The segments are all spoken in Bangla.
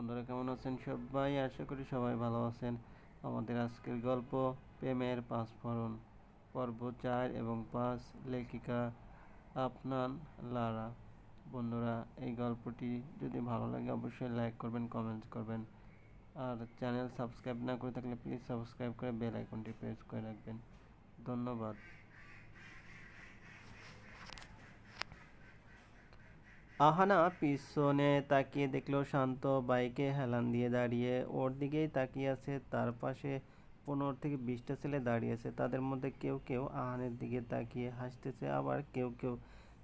বন্ধুরা কেমন আছেন সবাই? আশা করি সবাই ভালো আছেন। আমাদের আজকের গল্প প্রেমের পাঁচ ফরন পর্ব চার এবং পাঁচ, লেখিকা আপনান লারা। বন্ধুরা, এই গল্পটি যদি ভালো লাগে অবশ্যই লাইক করবেন, কমেন্টস করবেন। আর চ্যানেল সাবস্ক্রাইব না করে থাকলে প্লিজ সাবস্ক্রাইব করে বেল আইকনটি প্রেস করে রাখবেন। ধন্যবাদ। আহানা পিছনে তাকিয়ে দেখল শান্ত বাইকে হেলান দিয়ে দাঁড়িয়ে। ওর দিকেই তাকিয়ে আছে, তার পাশে পনেরো থেকে বিশটা ছেলে দাঁড়িয়ে আছে। তাদের মধ্যে কেউ কেউ আহানের দিকে তাকিয়ে হাসতেছে, আবার কেউ কেউ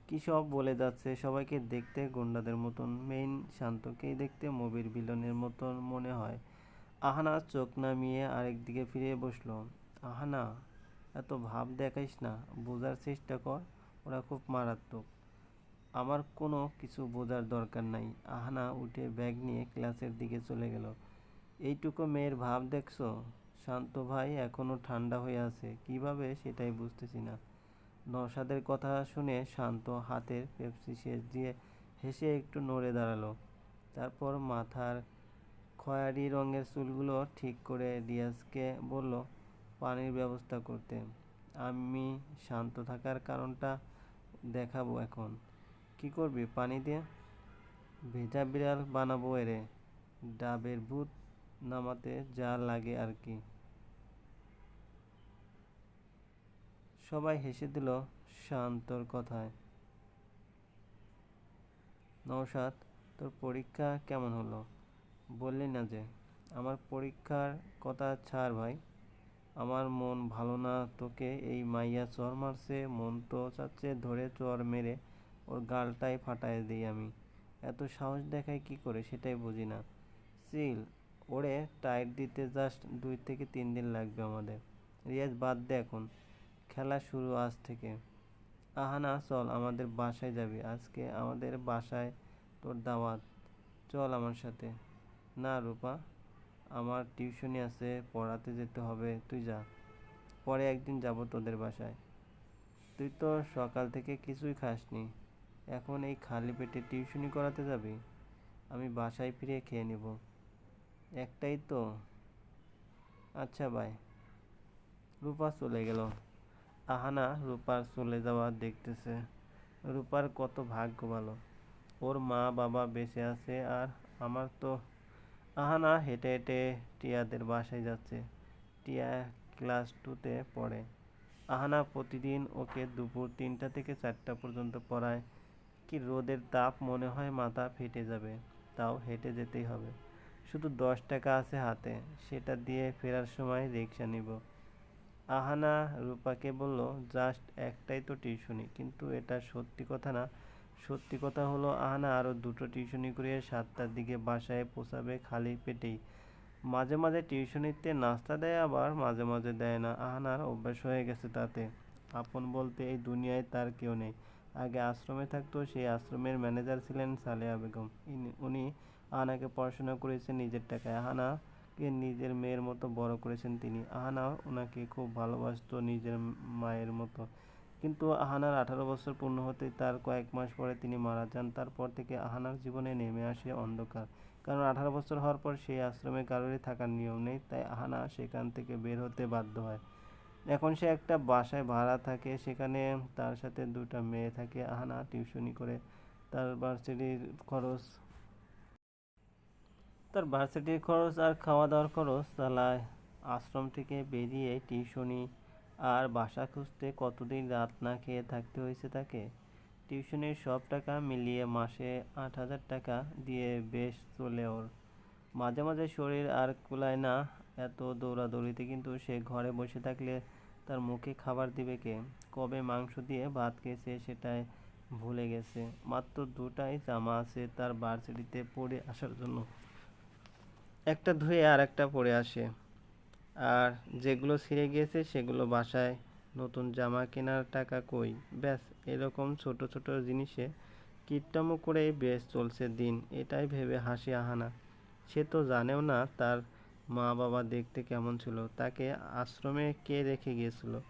কী সব বলে যাচ্ছে সবাইকে দেখতে গুন্ডাদের মতন। মেইন শান্তকেই দেখতে মুভির বিলনের মতন মনে হয়। আহানা চোখ নামিয়ে আরেক দিকে ফিরে বসল। আহানা, এত ভাব দেখাইস না, বোঝার চেষ্টা কর, ওরা খুব মারাত্মক। আমার কোনো কিছু বোঝার দরকার নাই। আহানা উঠে ব্যাগ নিয়ে ক্লাসের দিকে চলে গেল। এইটুকু মেয়ের ভাব দেখছ? শান্ত ভাই এখনও ঠান্ডা হয়ে আছে। কীভাবে সেটাই বুঝতেছি না। নসাদের কথা শুনে শান্ত হাতের পেপসি শেষ দিয়ে হেসে একটু নড়ে দাঁড়াল। তারপর মাথার খয়েরি রঙের চুলগুলো ঠিক করে রিয়াজকে বলল, পানির ব্যবস্থা করতে। আমি শান্ত থাকার কারণটা দেখাবো এখন। কি করবি? পানি দিয়ে ভেজা বিড়াল বানাবো এরে। ডাবের ভূত নামাতে যা লাগে আর কি। সবাই হেসে দিল শান্তর কথায়। নৌসাদ তোর পরীক্ষা কেমন হলো? বললি না যে। আমার পরীক্ষার কথা ছাড় ভাই। আমার মন ভালো না, তোকে এই মাইয়া চর মারছে, মন তো চাচ্ছে ধরে চর মেরে। ওর গালটাই ফাটায় দিই আমি। এত সাহস দেখায় কি করে সেটাই বুঝি না। সিল ওরে টাইট দিতে জাস্ট দুই থেকে তিন দিন লাগবে আমাদের। রিয়াজ, বাদ দে এখন। খেলা শুরু আজ থেকে। আহানা, চল, আমাদের বাসায় যাবি। আজকে আমাদের বাসায় তোর দাওয়াত। চল আমার সাথে। না রূপা, আমার টিউশনি আছে, পড়াতে যেতে হবে। তুই যা। পরে একদিন যাব তোদের বাসায়। তুই তো সকাল থেকে কিছুই খাসনি। এখন এই খালি পেটে টিউশনি করাতে যাবি, আমি বাসায় ফিরে খেয়ে নেব। একটাই তো। আচ্ছা ভাই রূপা চলে গেল। আহানা রূপার চলে যাওয়া দেখতেছে। রূপার কত ভাগ্য ভালো। ওর মা বাবা বেঁচে আছে আর আমার তো আহানা হেঁটে হেঁটে টিয়াদের বাসায় যাচ্ছে। টিয়া ক্লাস টুতে পড়ে। আহানা প্রতিদিন ওকে দুপুর তিনটা থেকে চারটা পর্যন্ত পড়ায়। কি রোদের তাপ মনে হয় মাথা ফেটে যাবে? তাও হেঁটে যেতেই হবে। শুধু দশ টাকা আছে হাতে, সেটা দিয়ে ফেরার সময় রিক্সা নিব। আহানা রূপাকে বলল, জাস্ট একটাই তো টিউশনি। কিন্তু এটা সত্যি কথা না। সত্যি কথা হলো, আহানা আরও দুটো টিউশনি করে সাতটার দিকে বাসায় পৌঁছাবে খালি পেটেই। মাঝে মাঝে টিউশনিতে নাস্তা দেয়, আবার মাঝে মাঝে দেয় না। আহানার অভ্যাস হয়ে গেছে তাতে। আপন বলতে এই দুনিয়ায় তার কেউ নেই। আগে আশ্রমে থাকতো, সেই আশ্রমের ম্যানেজার ছিলেন সালেহা বেগম। উনি আহানাকে পড়াশোনা করেছেন নিজের টাকায়। আহানাকে নিজের মেয়ের মতো বড় করেছেন তিনি। আহানা ওনাকে খুব ভালোবাসতো নিজের মায়ের মতো। কিন্তু আহানার আঠারো বছর পূর্ণ হতে তার কয়েক মাস পরে তিনি মারা যান। তারপর থেকে আহানার জীবনে নেমে আসে অন্ধকার। কারণ আঠারো বছর হওয়ার পর সেই আশ্রমে কারোরই থাকার নিয়ম নেই। তাই আহানা সেখান থেকে বের হতে বাধ্য হয়। এখন সে একটা বাসায় ভাড়া থাকে, সেখানে তার সাথে দুটা মেয়ে থাকে, আহানা টিউশনি করে তার ভার্সিটির খরচ। তার ভার্সিটির খরচ আর খাওয়া দাওয়ার খরচ চালায় আশ্রম থেকে বেরিয়ে টিউশনি আর বাসা খুঁজতে কতদিন রাত না খেয়ে থাকতে হয়েছে তাকে? টিউশনির সব টাকা মিলিয়ে মাসে আট হাজার টাকা দিয়ে বেশ চলে ওর। মাঝে মাঝে শরীর আর কুলায় না, এত দৌড়াদৌড়িতে কিন্তু সে ঘরে বসে থাকলে তার মুখে খাবার দিবে কে? কবে মাংস দিয়ে ভাত খেয়েছে সেটাই ভুলে গেছে। মাত্র দুটাই জামা আছে তার ভার্সিটিতে পড়ে আসার জন্য। একটা ধুয়ে আর একটা পরে আসে। আর যেগুলো ছিঁড়ে গিয়েছে সেগুলো বাসায়। নতুন জামা কেনার টাকা কই? ব্যাস, এরকম ছোট ছোট জিনিসে কীটটামো করেই বেশ চলছে দিন। এটাই ভেবে হাসি আহানা। সে তো জানেও না তার মা বাবা দেখতে কেমন ছিল, তাকে আশ্রমে কে রেখে গিয়েছিল?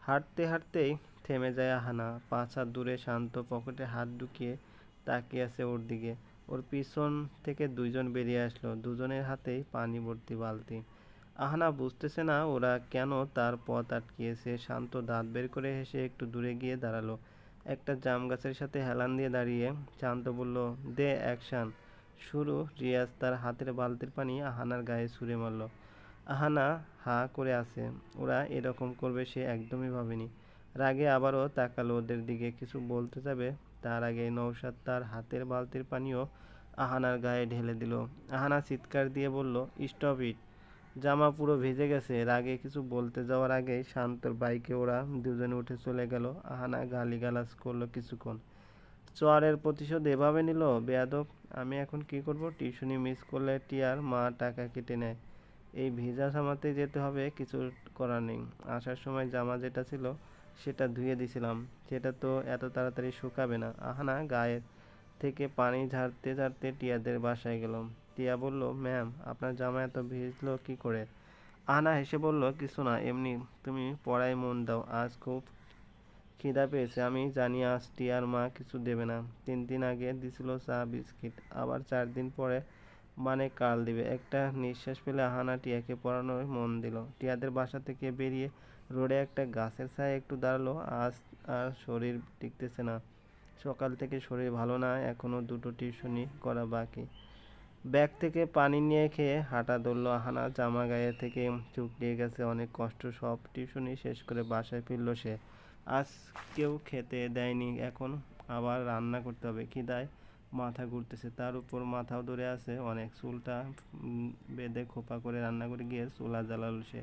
হাঁটতে হাঁটতেই থেমে যায় আহানা, পাঁচ হাত দূরে শান্ত পকেটে হাত ঢুকিয়ে তাকিয়ে আছে ওর দিকে। ওর পিছন থেকে দুইজন বেরিয়ে আসলো, দুজনের হাতেই পানি ভর্তি বালতি। আহানা বুঝতেছে না ওরা কেন তার পথ আটকিয়েছে, শান্ত দাঁত বের করে হেসে একটু দূরে গিয়ে দাঁড়াল। একটা জাম গাছের সাথে হেলান দিয়ে দাঁড়িয়ে শান্ত বলল, দে অ্যাকশান। শুরু, রিয়াজ তার হাতের বালতির পানি আহানার গায়ে ছুঁড়ে মারল। আহানা হা করে আছে। ওরা এরকম করবে সে একদমই ভাবেনি। রাগে আবারও তাকালো ওদের দিকে। কিছু বলতে যাবে, তার আগে নৌসাদ তার হাতের বালতির পানিও আহানার গায়ে ঢেলে দিল। আহানা চিৎকার দিয়ে বলল, স্টপ ইট। জামা পুরো ভেজে গেছে। রাগে কিছু বলতে যাওয়ার আগে শান্তর বাইকে ওরা দুজনে উঠে চলে গেল। আহানা গালিগালাজ করল কিছুক্ষণ। চরের প্রতিশোধ এভাবে নিল? বেয়াদব, আমি এখন কি করব? টিউশনি মিস করলে টিয়ার মা টাকা কেটে নেয়। এই ভিজা জামাতে যেতে হবে, কিছু করার নেই। আসার সময় জামা যেটা ছিল, সেটা ধুয়ে দিছিলাম। সেটা তো এত তাড়াতাড়ি শুকাবে না। আহানা, গায়ের থেকে পানি ঝাড়তে ঝাড়তে টিয়াদের বাসায় গেলাম। টিয়া বলল, ম্যাম, আপনার জামা এত ভিজলো কি করে? আহানা হেসে বলল, কিছু না, এমনি। তুমি পড়ায় মন দাও। আজ খুব খিদা পেয়েছে, আমি জানি আজ টিয়ার মা কিছু দেবে না। তিন দিন আগে দিছিল চা, বিস্কিট, আবার চার দিন পরে মানে কাল দিবে। একটা নিঃশ্বাস ফেলে আহানা টিয়াকে পড়ানোর মন দিল। টিয়াদের বাসা থেকে বেরিয়ে রোডে একটা গাছের ছায় একটু দাঁড়াল। আজ আর শরীর টিকতেছে না। সকাল থেকে শরীর ভালো না এখনও দুটো টিউশনি করা বাকি। ব্যাগ থেকে পানি নিয়ে খেয়ে হাঁটা ধরলো। আহানা জামা গায়ে থেকে চুকড়িয়ে গেছে। অনেক কষ্ট, সব টিউশনি শেষ করে বাসায় ফিরল সে। আজ কেউ খেতে দেয়নি, এখন আবার রান্না করতে হবে। খিদায় মাথা ঘুরতেছে, তার উপর মাথাও ধরে আছে অনেক। চুলটা বেঁধে খোপা করে রান্না করে গিয়ে চুলা জ্বালালো সে।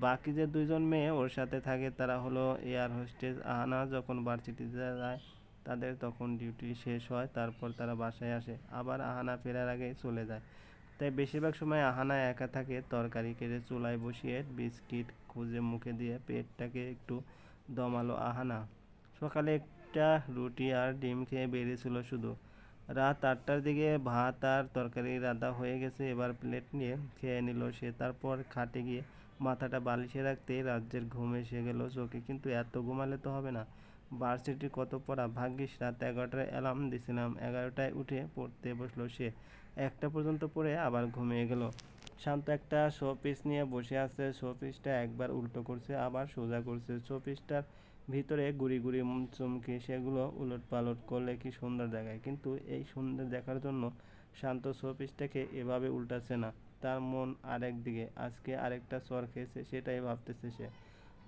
বাকি যে দুইজন মেয়ে ওর সাথে থাকে, তারা হলো এয়ার হোস্টেস। আহানা যখন ভার্সিটিতে যায়, তাদের তখন ডিউটি শেষ হয়, তারপর তারা বাসায় আসে। আবার আহানা ফেরার আগে চলে যায়। তাই বেশিরভাগ সময় আহানা একা থাকে, তরকারি কেটে চুলায় বসিয়ে বিস্কিট খুঁজে মুখে দিয়ে পেটটাকে একটু দমালো আহানা। সকালে একটা রুটি আর ডিম খেয়ে বেরিয়েছিল শুধু। রাত আটটার দিকে ভাত আর তরকারি রাধা হয়ে গেছে, এবার প্লেট নিয়ে খেয়ে নিল সে। তারপর খাটে গিয়ে মাথাটা বালিশে রাখতে রাজ্যের ঘুম এসে গেল। চোখে কিন্তু এত ঘুমালে তো হবে না। ভার্সিটির কত পড়া? ভাগ্যিস রাত এগারোটায় অ্যালার্ম দিছিলাম এগারোটায় উঠে পড়তে বসল সে। একটা পর্যন্ত পড়ে আবার ঘুমিয়ে গেল। শান্ত একটা শো পিস নিয়ে বসে আছে। শো পিসটা একবার উল্টো করছে, আবার সোজা করছে। শো পিসটার ভিতরে গুড়ি গুড়ি চুমকি, সেগুলো উলট পালট করলে কি সুন্দর দেখায়। কিন্তু এই সুন্দর দেখার জন্য শান্ত শো পিসটাকে এভাবে উল্টাচ্ছে না। তার মন আরেক দিকে, আজকে আরেকটা চর খেয়েছে, সেটাই ভাবতেছে সে।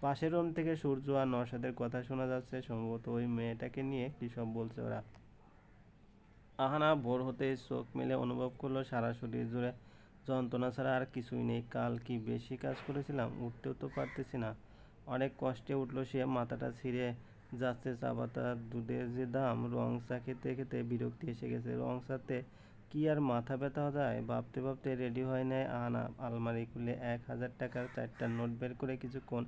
পাশের রুম থেকে সূর্য আর নরসাদের কথা শোনা যাচ্ছে। সম্ভবত ওই মেয়েটাকে নিয়ে কী সব বলছে ওরা। আহানা ভোর হতে চোখ মেলে অনুভব করল সারা শরীর জুড়ে যন্ত্রণা ছাড়া আর কিছুই নেই। কাল কি বেশি কাজ করেছিলাম? উঠতেও তো পারতেছি না। অনেক কষ্টে উঠল সে মাথাটা ছিঁড়ে। যাচ্ছে চা পাতা দুধের যে দাম, রং চা খেতে খেতে বিরক্তি এসে গেছে। রং চাতে কি আর মাথা ব্যথা যায় ভাবতে ভাবতে রেডি হয় নাই আনা। আলমারি খুলে এক হাজার টাকার চারটা নোট বের করে কিছুক্ষণ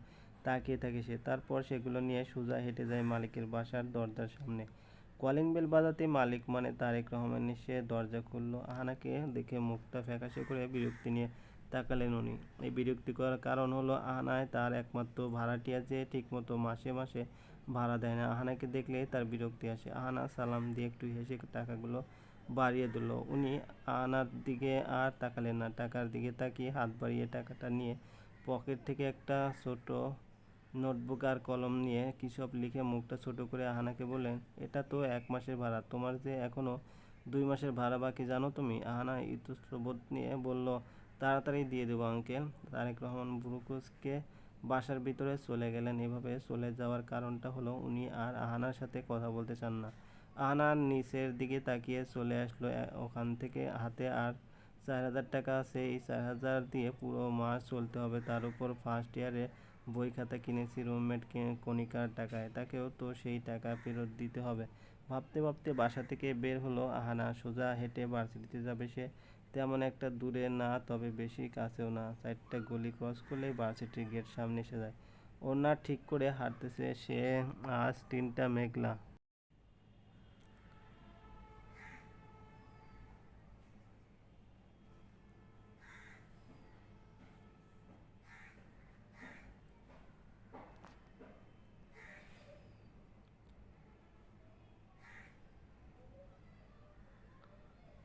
তাকিয়ে থাকে সে। তারপর সেগুলো নিয়ে সোজা হেঁটে যায় মালিকের বাসার দরজার সামনে। কলিং বেল বাজাতে মালিক মানে তারেক রহমান এসে দরজা খুললো। আহানাকে দেখে মুখটা ফ্যাকাশে করে বিরক্তি নিয়ে তাকালেন উনি। এই বিরক্তি করার কারণ হলো আহানায় তার একমাত্র ভাড়াটিয়া যে ঠিকমতো মাসে মাসে ভাড়া দেয় না। আহানাকে দেখলে তার বিরক্তি আসে। আহানা সালাম দিয়ে একটু হেসে টাকাগুলো বাড়িয়ে দিল। উনি আহানার দিকে আর তাকালেন না। টাকার দিকে তাকিয়ে হাত বাড়িয়ে টাকাটা নিয়ে পকেট থেকে একটা ছোট নোটবুক আর কলম নিয়ে কী সব লিখে মুখটা ছোট করে আহানাকে বললেন, এটা তো এক মাসের ভাড়া। তোমার যে এখনও দুই মাসের ভাড়া বাকি জানো তুমি? আহানা ইতস্তবোধ নিয়ে বলল, তাড়াতাড়ি দিয়ে দেবো, আঙ্কেল। তারেক রহমান বুরুকুসকে বাসার ভিতরে চলে গেলেন। এভাবে চলে যাওয়ার কারণটা হলো উনি আর আহানার সাথে কথা বলতে চান না। আহানার নিচের দিকে তাকিয়ে চলে আসলো। ওখান থেকে হাতে আর চার হাজার টাকা আছে। এই চার হাজার দিয়ে পুরো মাস চলতে হবে। তার উপর ফার্স্ট ইয়ারে বই খাতা কিনেছি রুমমেট কণিকার টাকায়, তাকেও তো সেই টাকা ফেরত দিতে হবে। ভাবতে ভাবতে বাসা থেকে বের হলো আহানা। সোজা হেঁটে ভার্সিটিতে যাবে সে। তেমন একটা দূরে না, তবে বেশি কাছেও না। চারটা গলি ক্রস করলেই ভার্সিটির গেট সামনে এসে যায়। ওনার ঠিক করে হাঁটতেছে সে। আজ তিনটা মেঘলা।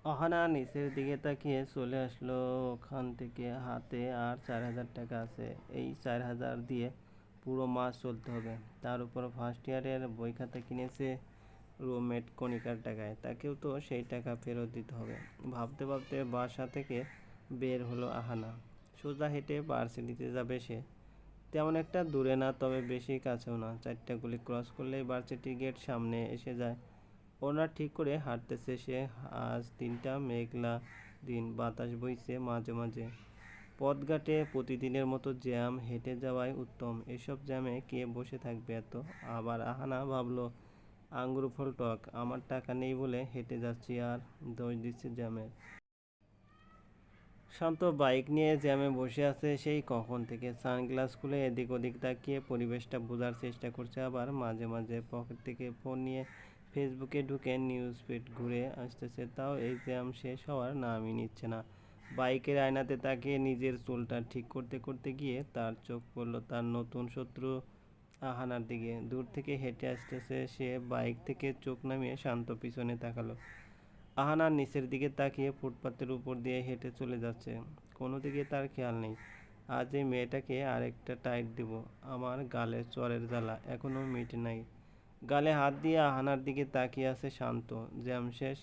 অহানা নিচের দিকে তাকিয়ে চলে আসলো। ওখান থেকে হাতে আর চার হাজার টাকা আছে। এই চার হাজার দিয়ে পুরো মাস চলতে হবে। তার উপর ফার্স্ট ইয়ারের বই খাতা কিনেছে রুমমেট কণিকার টাকায়। তাকেও তো সেই টাকা ফেরত দিতে হবে। ভাবতে ভাবতে বাসা থেকে বের হলো আহানা। সোজা হেঁটে ভার্সিটিতে যাবে সে। তেমন একটা দূরে না, তবে বেশি কাছেও না। চারটা গুলি ক্রস করলেই ভার্সিটি গেট সামনে এসে যায়। ওনার ঠিক করে হাঁটতেছে সে। আজ তিনটা মেঘলা, দিন বাতাস বইছে মাঝে মাঝে। পথঘাটে প্রতিদিনের মতো জ্যাম, হেঁটে যাওয়াই উত্তম। এসব জ্যামে কে বসে থাকবে এত? আবার আহানা ভাবলো, আঙ্গুর ফল টক, আমার টাকা নেই বলে হেঁটে যাচ্ছি আর দোষ দিচ্ছে জ্যামের শান্ত বাইক নিয়ে জ্যামে বসে আছে সেই কখন থেকে। সানগ্লাস খুলে এদিক ওদিক তাকিয়ে পরিবেশটা বোঝার চেষ্টা করছে আবার মাঝে মাঝে পকেট থেকে ফোন নিয়ে ফেসবুকে ঢুকে নিউজ ফিড ঘুরে আসতেছে, তাও জ্যাম শেষ হওয়ার নামই নিচ্ছে না। বাইকের আয়নাতে তাকিয়ে নিজের চুলটা ঠিক করতে করতে গিয়ে তার চোখ পড়ল তার নতুন শত্রু আহানার দিকে। দূর থেকে হেঁটে আসতেছে সে, বাইক থেকে চোখ নামিয়ে শান্ত পিছনে তাকালো। আহানার নিচের দিকে তাকিয়ে ফুটপাতের উপর দিয়ে হেঁটে চলে যাচ্ছে। কোনো দিকে তার খেয়াল নেই। আজ এই মেয়েটাকে আরেকটা টাইট দিব। আমার গালের চরের জ্বালা এখনও মিটে নাই। গালে হাত দিয়ে আহানার দিকে তাকিয়ে আছে শান্ত। জ্যাম শেষ।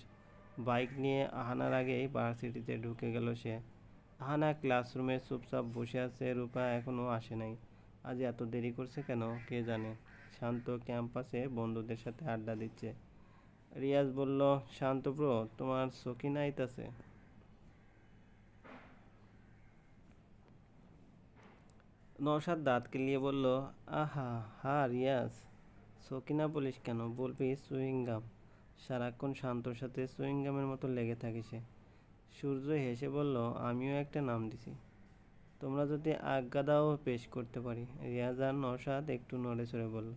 বাইক নিয়ে আহানার আগেই ভার্সিটিতে ঢুকে গেল সে। আহানা ক্লাসরুমে চুপচাপ বসে আছে, রূপা এখনও আসে নাই। আজ এত দেরি করছে কেন, কে জানে? শান্ত ক্যাম্পাসে বন্ধুদের সাথে আড্ডা দিচ্ছে। রিয়াজ বলল, শান্ত ব্রো, তোমার সখী নাইতাছে নওশাদ দাঁত কেলিয়ে বলল, আহা, হা, রিয়াজ। সকিনা বলিস কেন? বলবি সুইংগাম সারাক্ষণ শান্তর সাথে সুইংগামের মতো লেগে থাকে সে। সূর্য হেসে বলল, আমিও একটা নাম দিছি। তোমরা যদি আজ্ঞা দাও, পেশ করতে পারি। রিয়াজ আর নওশাদ একটু নড়ে চড়ে বলল,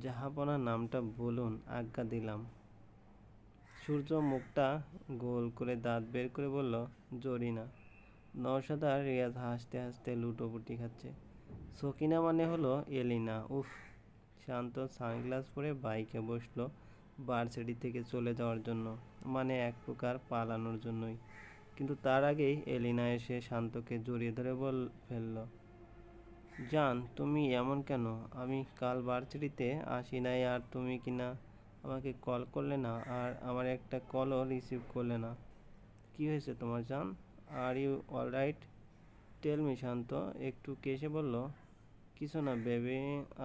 জাহাপনা নামটা বলুন, আজ্ঞা দিলাম। সূর্য মুখটা গোল করে দাঁত বের করে বলল, জরিনা। নওশাদ আর রিয়াজ হাসতে হাসতে লুটোপুটি খাচ্ছে। সকিনা মানে হলো এলিনা? উফ শান্ত সানগ্লাস পরে বাইকে বসল ভার্সিটি থেকে চলে যাওয়ার জন্য মানে এক প্রকার পালানোর জন্যই। কিন্তু তার আগেই এলিনা এসে শান্তকে জড়িয়ে ধরে বল, ফেলল। জান, তুমি এমন কেন? আমি কাল ভার্সিটিতে আসি নাই, আর তুমি কিনা আমাকে কল করলে না, আর আমার একটা কলও রিসিভ করলে না। কি হয়েছে তোমার জান? Are you all right tell me Shanto, একটু কেসে বলল। কিছু না baby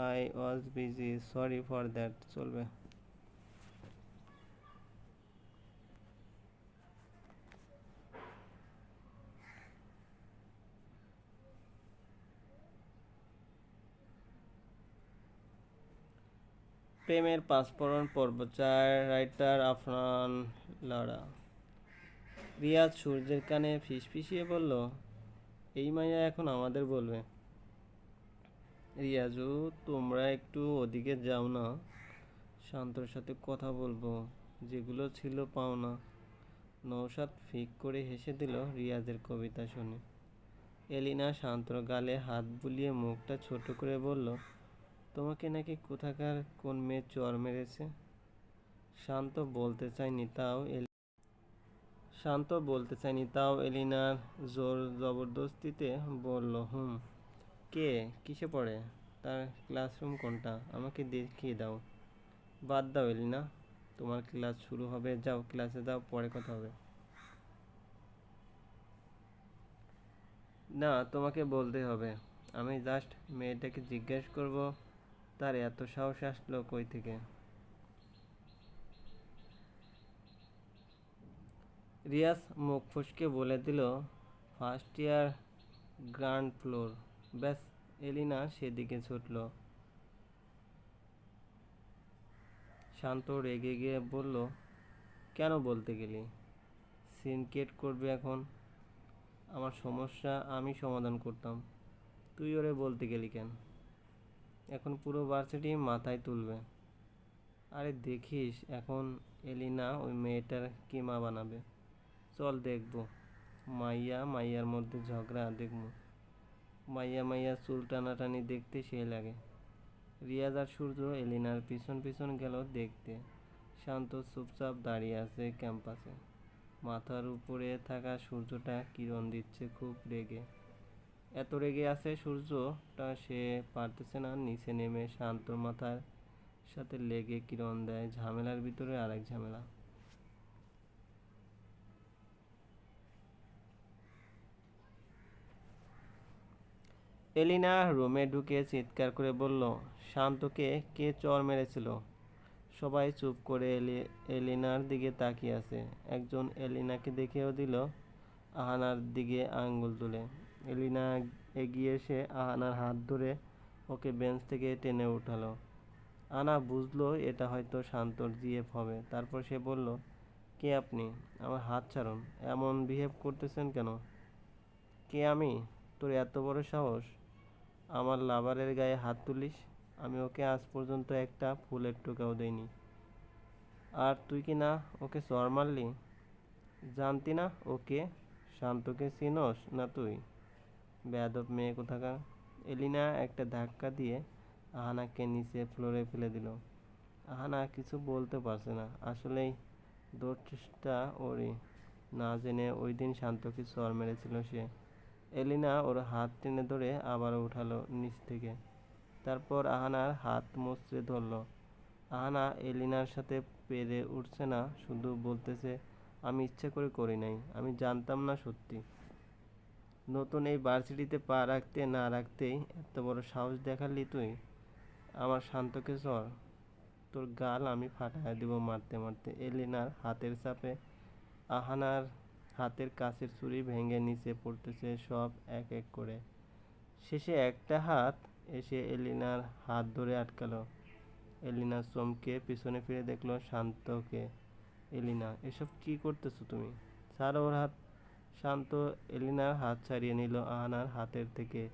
I was busy sorry for that চলবে। প্রেমের পাঁচফোড়ন পর্ব, চার রাইটার আফরান লারা। রিয়াজ সূর্যের কানে ফিসফিসিয়ে বলল, এই মাইয়া এখন আমাদের বলবে। রিয়াজু, তোমরা একটু ওদিকে যাও না। শান্তর সাথে কথা বলব। যেগুলো ছিল পাও পাওনা নৌসাদ ফিক করে হেসে দিল রিয়াজের কবিতা শুনে। এলিনা শান্তর গালে হাত বুলিয়ে মুখটা ছোট করে বলল, তোমাকে নাকি কোথাকার কোন মেয়ে চর মেরেছে? শান্ত বলতে চায়নি তাও শান্ত বলতে চায়নি তাও এলিনার জোর জবরদস্তিতে বলল, হুম। কে? কিসে পড়ে? তার ক্লাসরুম কোনটা? আমাকে দেখিয়ে দাও। বাদ দাও, এলিনা। তোমার ক্লাস শুরু হবে। যাও, ক্লাসে যাও, পরে কথা হবে। না, তোমাকে বলতে হবে। আমি জাস্ট মেয়েটাকে জিজ্ঞেস করব, তার এত সাহস আসলো কই থেকে? রিয়াজ মুখ ফসকে বলে দিল ফার্স্ট ইয়ার গ্রান্ড ফ্লোর ব্যাস, এলিনা সেদিকে ছুটল। শান্ত রেগে গিয়ে বলল, কেন বলতে গেলি? সিনকেট করবে এখন। আমার সমস্যা, আমি সমাধান করতাম। তুই ওরে বলতে গেলি কেন? এখন পুরো ভার্সিটি মাথায় তুলবে। আরে দেখিস, এখন এলিনা ওই মেয়েটার কি মা বানাবে। চল দেখব। মাইয়া, মাইয়ার মধ্যে ঝগড়া, দেখব। মাইয়া মাইয়া চুল টানাটানি দেখতে সেই লাগে। রিয়াজ আর সূর্য এলিনার পিছন পিছন গেল দেখতে। শান্ত চুপচাপ দাঁড়িয়ে আছে ক্যাম্পাসে। মাথার উপরে থাকা সূর্যটা কিরণ দিচ্ছে খুব রেগে। এত রেগে আছে সূর্যটা সে পারতেছে না, নিচে নেমে শান্ত মাথার সাথে লেগে কিরণ দেয়। ঝামেলার ভিতরে আরেক ঝামেলা। এলিনা রুমে ঢুকে চিৎকার করে বলল, শান্তকে কে চর মেরেছিল? সবাই চুপ করে এলি, এলিনার দিকে তাকিয়ে আছে। একজন এলিনাকে দেখেও দিল আহানার দিকে আঙ্গুল তুলে। এলিনা এগিয়ে এসে আহানার হাত ধরে ওকে বেঞ্চ থেকে টেনে উঠালো। আনা বুঝলো এটা হয়তো শান্তর জিএফ হবে। তারপর সে বলল, কে আপনি? আমার হাত ছাড়ুন। এমন বিহেভ করতেছেন কেন? কে আমি? তোর এত বড় সাহস? আমার লাভারের গায়ে হাত তুলিস, আমি ওকে আজ পর্যন্ত একটা ফুলের টোকাও দেইনি। আর তুই কি না ওকে চর মারলি? জানতি না ওকে শান্তকে চিনস না তুই? বেয়াদব মেয়ে কোথাকার। এলিনা একটা ধাক্কা দিয়ে আহানাকে নিচে ফ্লোরে ফেলে দিল। আহানা কিছু বলতে পারছে না, আসলেই দোষটা ওরই। না জেনে ওই দিন শান্তকে চর মেরেছিল সে। এলিনা ওর হাত টেনে ধরে আবার উঠালো নিচ থেকে। তারপর আহানার হাত মুচড়ে ধরল। আহানা এলিনার সাথে পেরে উঠছে না, শুধু বলতেছে, আমি ইচ্ছে করে করি নাই, আমি জানতাম না সত্যি। নতুন এই ভার্সিটিতে পা রাখতে না রাখতেই এত বড় সাহস দেখালি তুই? আমার শান্তকে চর তোর গাল আমি ফাটায় দেবো মারতে মারতে। এলিনার হাতের চাপে আহানার হাতের কাছের ছুরি ভেঙে নিচে পড়তেছে সব এক এক করে। শেষে একটা হাত এসে এলিনার হাত ধরে আটকালো। এলিনা চমকে পিছনে ফিরে দেখল শান্তকে এলিনা, এসব কি করতেছো তুমি? ছাড়ো ওর হাত। শান্ত এলিনার হাত ছাড়িয়ে নিল আহানার হাতের থেকে।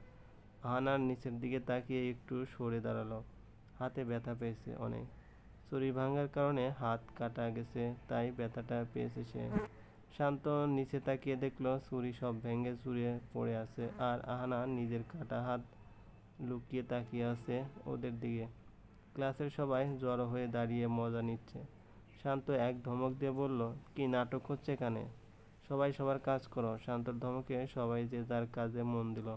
আহানার নিচের দিকে তাকিয়ে একটু সরে দাঁড়াল। হাতে ব্যথা পেয়েছে অনেক। ছুরি ভাঙার কারণে হাত কাটা গেছে, তাই ব্যথাটা পেয়েছে সে। শান্ত নিচে তাকিয়ে দেখল, ছুরি সব ভেঙে চুরে পড়ে আছে আর আহানা নিজের কাটা হাত লুকিয়ে তাকিয়ে আছে ওদের দিকে। ক্লাসের সবাই জড়ো হয়ে দাঁড়িয়ে মজা নিচ্ছে। শান্ত এক ধমক দিয়ে বলল, কি নাটক হচ্ছে এখানে? সবাই সবার কাজ করো। শান্তর ধমকে সবাই যে যার কাজে মন দিল।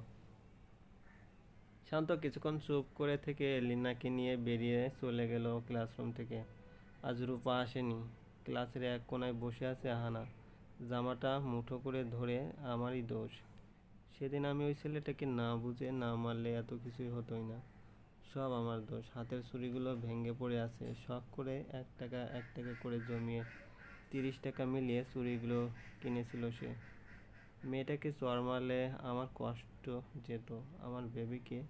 শান্ত কিছুক্ষণ চুপ করে থেকে লিনাকে নিয়ে বেরিয়ে চলে গেল ক্লাসরুম থেকে। আজ রূপা আসেনি। ক্লাসের এক কোনায় বসে আছে আহানা। জামাটা মুঠো করে ধরে আমারই দোষ। সেদিন আমি ওই ছেলেটাকে না বুঝে, না মারলে এত কিছুই হতোই না। সব আমার দোষ। হাতের ছুরিগুলো ভেঙে পড়ে আছে। শখ করে এক টাকা এক টাকা করে জমিয়ে তিরিশ টাকা মিলিয়ে চুরিগুলো কিনেছিল সে। মেয়েটাকে চর মারলে আমার কষ্ট যেত। আমার বেবিকে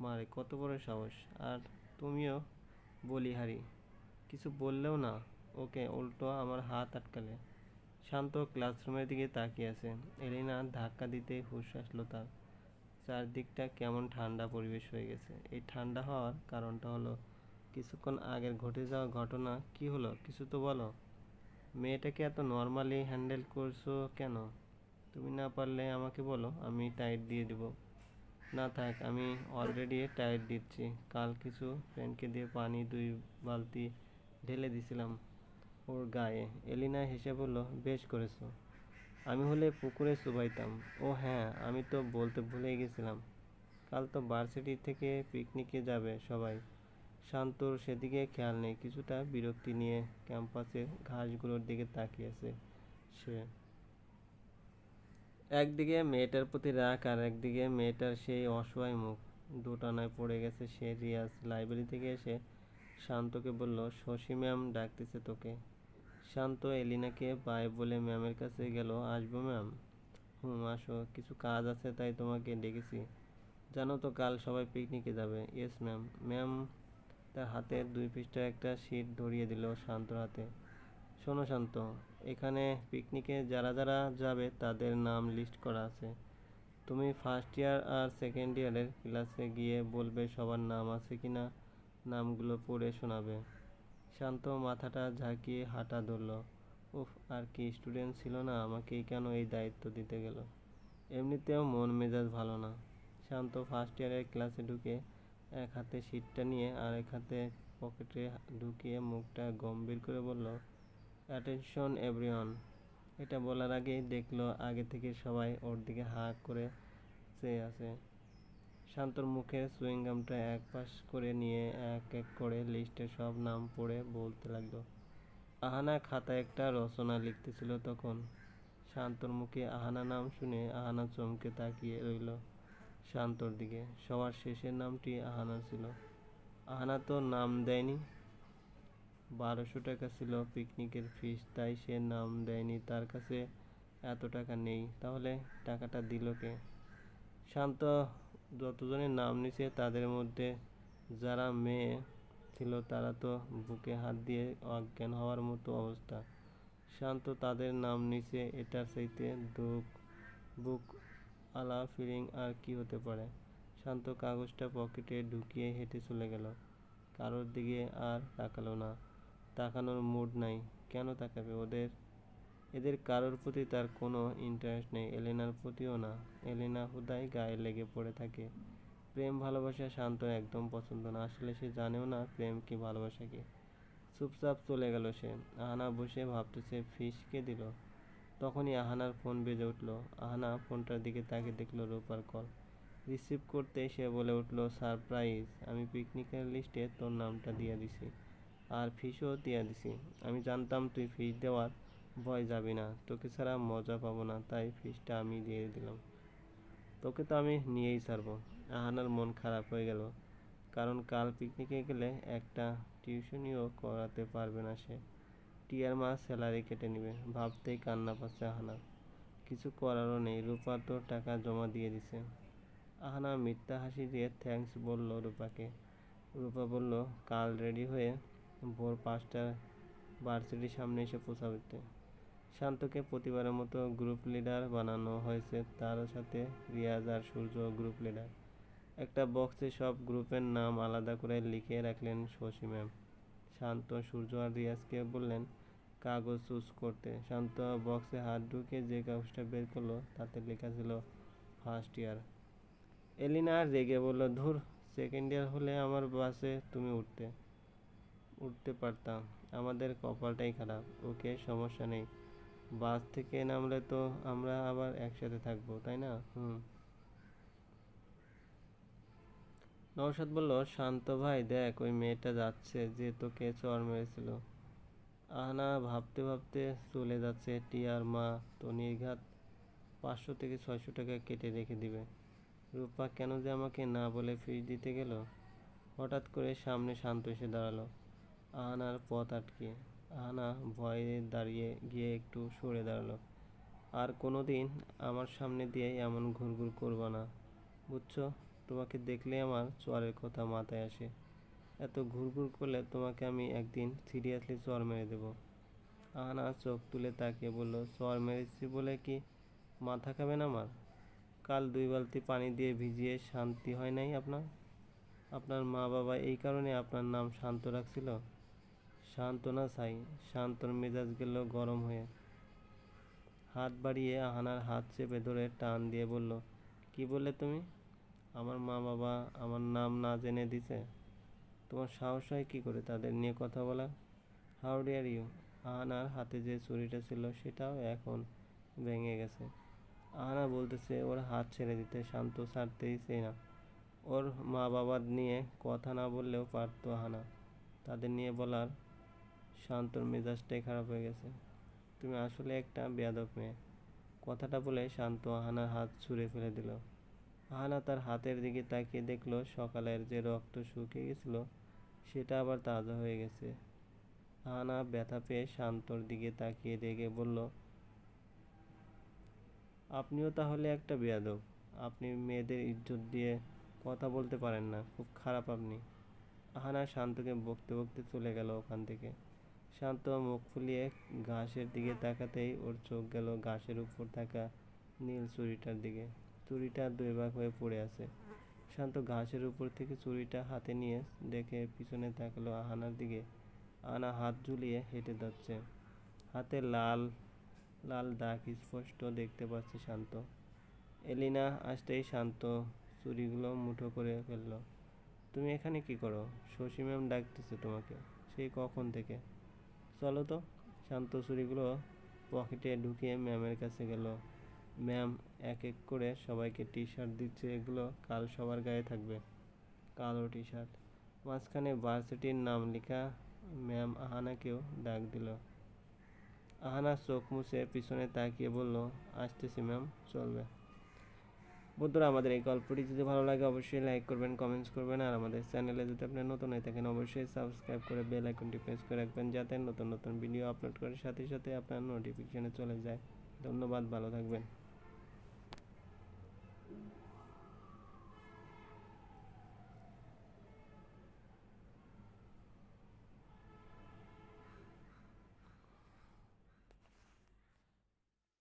মারে, কত বড় সাহস। আর তুমিও বলিহারি, কিছু বললেও না। ওকে উল্টো আমার হাত আটকালে। শান্ত ক্লাসরুমের দিকে তাকিয়ে আছে। এলিনা ধাক্কা দিতেই হুশ আসলো তার। চারদিকটা কেমন ঠান্ডা পরিবেশ হয়ে গেছে। এই ঠান্ডা হওয়ার কারণটা হলো, কিছুক্ষণ আগের ঘটে যাওয়া ঘটনা কি হলো কিছু তো বলো। মেয়েটাকে এত নর্মালি হ্যান্ডেল করছ কেন? তুমি না পারলে আমাকে বলো, আমি টাইট দিয়ে দিব। না থাক, আমি অলরেডি টাইট দিচ্ছি। কাল কিছু ফ্রেন্ডকে দিয়ে পানি দুই বালতি ঢেলে দিছিলাম। ওর গায়ে এলিনা হেসে বলল, বেশ করেছ। আমি হলে পুকুরে চুবাইতাম। ও হ্যাঁ আমি তো বলতে ভুলেই গেছিলাম। কাল তো ভার্সিটি থেকে পিকনিকে যাবে সবাই। শান্তর সেদিকে খেয়াল নেই। কিছুটা বিরক্তি নিয়ে ক্যাম্পাসের ঘাসগুলোর দিকে তাকিয়েছে সে। একদিকে মেয়েটার প্রতি রাগ আর একদিকে মেয়েটার সেই অসহায় মুখ। দুটানায় পড়ে গেছে সে রিয়াজ। লাইব্রেরি থেকে এসে শান্তকে বলল, শশী ম্যাম ডাকতেছে তোকে। শান্ত এলিনাকে বাই বলে ম্যামের কাছে গেল। আসব ম্যাম? হুম, আসো। কিছু কাজ আছে, তাই তোমাকে ডেকেছি। জানো তো, কাল সবাই পিকনিকে যাবে। ইয়েস ম্যাম ম্যাম তার হাতে দুই পৃষ্ঠার একটা শিট ধরিয়ে দিল শান্তর হাতে। শোনো শান্ত, এখানে পিকনিকে যারা যারা যাবে, তাদের নাম লিস্ট করা আছে। তুমি ফার্স্ট ইয়ার আর সেকেন্ড ইয়ারের ক্লাসে গিয়ে বলবে সবার নাম আছে কি না নামগুলো পড়ে শোনাবে। শান্ত মাথাটা ঝাঁকিয়ে হাঁটা ধরল। উফ, আর কি স্টুডেন্ট ছিল না আমাকেই কেন এই দায়িত্ব দিতে গেল? এমনিতেও মন মেজাজ ভালো না। শান্ত ফার্স্ট ইয়ারের ক্লাসে ঢুকে এক হাতে সিটটা নিয়ে আর এক হাতে পকেটে ঢুকিয়ে মুখটা গম্ভীর করে বলল অ্যাটেনশন এভরিওয়ান এটা বলার আগেই দেখল আগে থেকে সবাই ওর দিকে হা করে চেয়ে আছে। শান্তর মুখের চুইংগামটা এক পাশ করে নিয়ে এক এক করে লিস্টে সব নাম পড়ে বলতে লাগল। আহানা খাতায় একটা রচনা লিখতেছিল তখন। শান্তর মুখে আহানা নাম শুনে আহানা চমকে তাকিয়ে রইল শান্তর দিকে। সবার শেষের নামটি আহানা ছিল। আহানা তো নাম দেয়নি। বারোশো টাকা ছিল পিকনিকের ফিস, তাই সে নাম দেয়নি। তার কাছে এত টাকা নেই, তাহলে টাকাটা দিল কে? শান্ত যতজনের নাম নিছে তাদের মধ্যে যারা মেয়ে ছিল তারা তো বুকে হাত দিয়ে অজ্ঞান হওয়ার মতো অবস্থা। শান্ত তাদের নাম নিচে এটার চাইতে দুঃখ, বুক আলা ফিলিং আর কি হতে পারে? শান্ত কাগজটা পকেটে ঢুকিয়ে হেঁটে চলে গেল। কারোর দিকে আর তাকালো না। তাকানোর মুড নাই। কেন তাকাবে ওদের? এদের কারোর প্রতি তার কোনো ইন্টারেস্ট নেই, এলেনার প্রতিও না। এলেনা হুদাই গায়ে লেগে পড়ে থাকে। প্রেম, ভালোবাসা শান্ত একদম পছন্দ না। আসলে সে জানেও না প্রেম কি ভালোবাসা কি। চুপচাপ চলে গেল সে। আহানা বসে ভাবতেছে, ফিস কে দিল? তখনই আহানার ফোন বেজে উঠল। আহানা ফোনটার দিকে তাকে দেখল রূপার কল। রিসিভ করতে সে বলে উঠল, সারপ্রাইজ, আমি পিকনিকের লিস্টে তোর নামটা দিয়ে দিছি। আর ফিসও দিয়ে দিছি। আমি জানতাম তুই ফিস দেওয়ার ভয় যাবি না। তোকে ছাড়া মজা পাবো না, তাই ফিসটা আমি দিয়ে দিলাম। তোকে তো আমি নিয়েই ছাড়বো। আহানার মন খারাপ হয়ে গেল। কারণ কাল পিকনিকে গেলে একটা টিউশনিও করাতে পারবে না সে। টিয়ার মা স্যালারি কেটে নেবে। ভাবতেই কান্না পাচ্ছে আহানা। কিছু করারও নেই। রূপা তো টাকা জমা দিয়ে দিছে। আহানা মিথ্যা হাসি দিয়ে থ্যাঙ্কস বলল রূপাকে। রূপা বলল, কাল রেডি হয়ে ভোর পাঁচটার ভার্সিটির সামনে এসে পৌঁছাবে শান্তকে প্রতিবারের মতো গ্রুপ লিডার বানানো হয়েছে, তার সাথে রিয়াজ আর সূর্য গ্রুপ লিডার। একটা বক্সে সব গ্রুপের নাম আলাদা করে লিখে রাখলেন শশী ম্যাম। শান্ত, সূর্য আর রিয়াজকে বললেন, কাগজ চুজ করতে। শান্ত বক্সে হাত ঢুকে যে কাগজটা বের করল, তাতে লেখা ছিল, ফার্স্ট ইয়ার। এলিনা রেগে বলল, ধুর, সেকেন্ড ইয়ার হলে আমার বাসে তুমি উঠতে উঠতে পারতাম। আমাদের কপালটাই খারাপ, ওকে সমস্যা নেই। বাস থেকে নামলে তো আমরা আবার একসাথে থাকব, তাই না? হুম। নৌসাদ বলল, শান্ত ভাই, দেখ, ওই মেয়েটা যাচ্ছে, যে তোকে চর মেরেছিল। আহনা ভাবতে ভাবতে চলে যাচ্ছে টিয়ার মা তো নির্ঘাত পাঁচশো থেকে ছয়শো টাকা কেটে রেখে দিবে। রূপা কেন যে আমাকে না বলে ফিস দিতে গেল? হঠাৎ করে সামনে শান্ত এসে দাঁড়াল। আহানার পথ আটকে। আহানা ভয়ে দাঁড়িয়ে গিয়ে একটু সরে দাঁড়াল। আর কোনো দিন আমার সামনে দিয়ে এমন ঘুরঘুর করব না, বুঝছ? তোমাকে দেখলে আমার চরের কথা মাথায় আসে। এত ঘুরঘুর করলে তোমাকে আমি একদিন সিরিয়াসলি চর মেরে দেবো। আহানা চোখ তুলে তাকিয়ে বলল, চর মেরেছি বলে কি মাথা খাবেন আমার? কাল দুই বালতি পানি দিয়ে ভিজিয়ে শান্তি হয় নাই আপনার? আপনার মা বাবা এই কারণে আপনার নাম শান্ত রাখছিল? শান্ত না ছাই শান্তর মেজাজ গেল গরম হয়ে। হাত বাড়িয়ে আহানার হাত চেপে ধরে টান দিয়ে বলল, কি বললে তুমি? আমার মা বাবা আমার নাম না জেনে দিছে। তোমার সাহস হয় কী করে তাদের নিয়ে কথা বলা হাউ ডিয়ার ইউ আহানার হাতে যে ছুরিটা ছিল সেটাও এখন ভেঙে গেছে। আহানা বলতেছে, ওর হাত ছেড়ে দিতে শান্ত ছাড়তেই চাই না। ওর মা বাবার নিয়ে কথা না বললেও পারতো আহানা। তাদের নিয়ে বলার শান্তর মেজাজটাই খারাপ হয়ে গেছে। তুমি আসলে একটা বেয়াদব মেয়ে। কথাটা বলে শান্ত আহানার হাত ছুঁড়ে ফেলে দিল। আহানা তার হাতের দিকে তাকিয়ে দেখল সকালের যে রক্ত শুকিয়ে গেছিল, সেটা আবার তাজা হয়ে গেছে। আহানা ব্যথা পেয়ে শান্তর দিকে তাকিয়ে রেগে বলল, আপনিও তাহলে একটা বেয়াদব। আপনি মেয়েদের ইজ্জত দিয়ে কথা বলতে পারেন না। খুব খারাপ আপনি। আহানা শান্তকে বকতে বকতে চলে গেল ওখান থেকে। শান্ত মুখ ফুলিয়ে ঘাসের দিকে তাকাতেই ওর চোখ গেল ঘাসের উপর থাকা নীল চুড়িটার দিকে। চুড়িটা দুই ভাগ হয়ে পড়ে আছে। শান্ত ঘাসের উপর থেকে চুড়িটা হাতে নিয়ে দেখে পিছনে তাকালো আহানার দিকে। আনা হাত ঝুলিয়ে হেঁটে যাচ্ছে। হাতে লাল লাল দাগ স্পষ্ট দেখতে পাচ্ছে শান্ত। এলিনা আসতেই শান্ত চুড়িগুলো মুঠো করে ফেলল। তুমি এখানে কি করো? শশী ম্যাম ডাকতেছে তোমাকে। সেই কখন থেকে? চলো তো। শান্ত চুড়িগুলো পকেটে ঢুকিয়ে ম্যামের কাছে গেল। ম্যাম এক এক করে সবাইকে টি শার্ট দিচ্ছে, এগুলো কাল সবার গায়ে থাকবে। কালো টি শার্ট মাঝখানে ভার্সিটির নাম লেখা ম্যাম আহানাকেও ডাক দিল। আহানা চোখ মুছে পিছনে তাকিয়ে বলল, আসতেছি ম্যাম, চলবে। বন্ধুরা, আমাদের এই গল্পটি যদি ভালো লাগে, অবশ্যই লাইক করবেন কমেন্টস করবেন, আর আমাদের চ্যানেলে যদি আপনি নতুন হয়ে থাকেন, অবশ্যই সাবস্ক্রাইব করে বেল আইকনটি প্রেস করে রাখবেন, যাতে নতুন নতুন ভিডিও আপলোড করার সাথে সাথে আপনার নোটিফিকেশনে চলে যায়। ধন্যবাদ, ভালো থাকবেন।